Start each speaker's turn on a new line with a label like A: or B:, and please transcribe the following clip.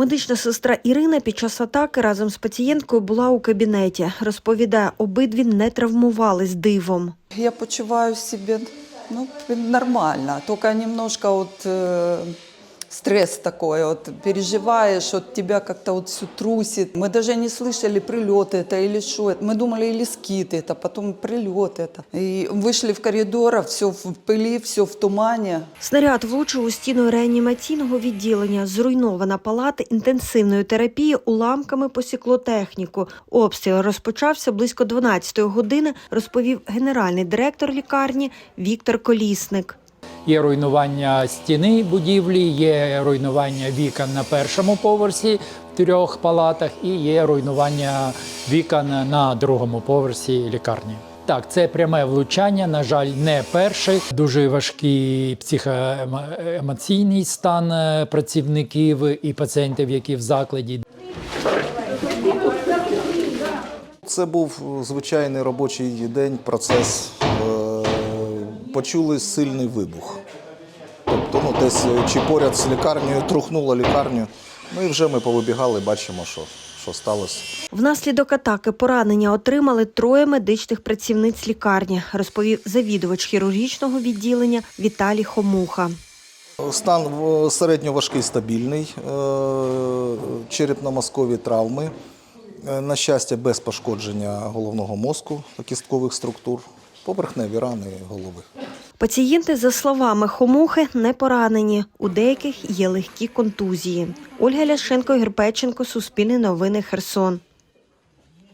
A: Медична сестра Ірина під час атаки разом з пацієнткою була у кабінеті. Розповідає, обидві не травмувались дивом.
B: Я почуваю себе ну, нормально, тільки немножко вот э, стресс такой, вот переживаешь, вот тебя как-то вот все трусит. Мы даже не слышали прилет это или что это. Мы думали или скит это, потом прилет это. И вышли в коридор, а все в пыли, все в тумане.
A: Снаряд влучив у стіну реанімаційного відділення. Зруйнована палата інтенсивної терапії уламками посікло техніку. Обстріл розпочався близько 12-ї години, розповів генеральний директор лікарні Віктор Колісник.
C: Є руйнування стіни будівлі, є руйнування вікон на першому поверсі в трьох палатах, і є руйнування вікон на другому поверсі лікарні. Так, це пряме влучання. На жаль, не перший. Дуже важкий психоемоційний стан е, працівників і пацієнтів, які в закладі.
D: Це був звичайний робочий день, процес. Е, Почули сильний вибух. Тобто, ну, десь чи поряд з лікарнею трухнуло лікарню. Ну і вже ми повибігали, бачимо, що, що сталося.
A: Внаслідок атаки поранення отримали троє медичних працівниць лікарні, розповів завідувач хірургічного відділення Віталій Хомуха.
D: Стан в- середньоважкий стабільний, е, черепно-мозкові травми. Е, На щастя, без пошкодження головного мозку та кісткових структур, поверхневі рани голови.
A: Пацієнти, за словами Хомухи, не поранені. У деяких є легкі контузії. Ольга Ляшенко, Герпеченко, Суспільне новини, Херсон.